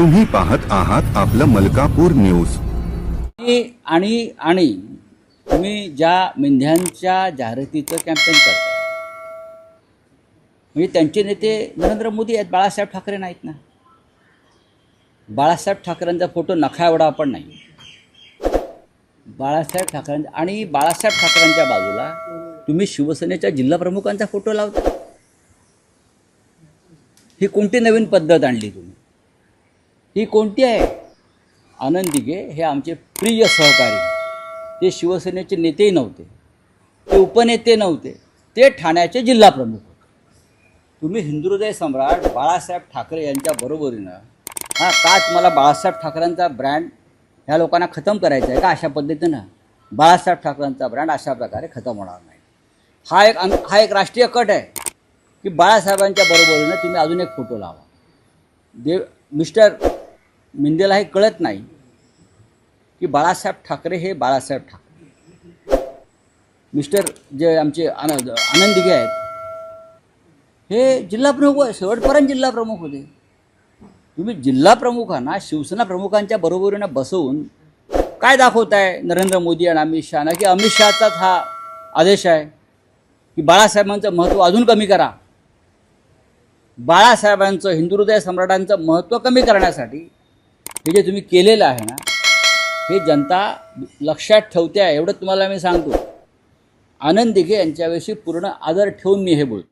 तुम्ही पाहत आहात आपलं मलकापूर न्यूज. आणि आणि तुम्ही ज्या मेंढ्यांच्या जाहिरातीचं कॅम्पेन करता म्हणजे त्यांचे नेते नरेंद्र मोदी आहेत बाळासाहेब ठाकरे नाहीत ना. बाळासाहेब ठाकरेंचा फोटो नखा एवढा पण नाही. बाळासाहेब ठाकरेंचा आणि बाळासाहेब ठाकरेंच्या बाजूला तुम्ही शिवसेनेच्या जिल्हाप्रमुखांचा फोटो लावता. ही कोणती नवीन पद्धत आणली तुम्ही? ही कोणती आहे? आनंद दिघे हे आमचे प्रिय सहकारी. ते शिवसेनेचे नेतेही नव्हते. ते उपनेते नव्हते. ते ठाण्याचे जिल्हाप्रमुख होते. तुम्ही हिंदुहृदय सम्राट बाळासाहेब ठाकरे यांच्या बरोबरीनं हां का तुम्हाला बाळासाहेब ठाकरेंचा ब्रँड ह्या लोकांना खतम करायचा आहे का अशा पद्धतीनं? बाळासाहेब ठाकरेंचा ब्रँड अशा प्रकारे खतम होणार नाही. हा एक अंग हा एक राष्ट्रीय कट आहे की बाळासाहेबांच्या बरोबरीनं तुम्ही अजून एक फोटो लावा. देव मिस्टर मिंदेला हे कळत नाही की बाळासाहेब ठाकरे हे बाळासाहेब ठाकरे. मिस्टर जे आमचे आनंद आनंदिगे आहेत हे जिल्हाप्रमुख शेवटपर्यंत जिल्हाप्रमुख होते. तुम्ही जिल्हाप्रमुखांना शिवसेना प्रमुखांच्या बरोबरीनं बसवून काय दाखवताय नरेंद्र मोदी आणि अमित शहाना की अमित शहाचाच हा आदेश आहे की बाळासाहेबांचं महत्त्व अजून कमी करा. बाळासाहेबांचं हिंदुहृदय सम्राटांचं महत्त्व कमी करण्यासाठी हे जे तुम्ही केलेलं आहे ना हे जनता लक्षात ठेवते आहे एवढं तुम्हाला मी सांगतो. आनंद दिघे यांच्याविषयी पूर्ण आदर ठेवून मी हे बोलतो.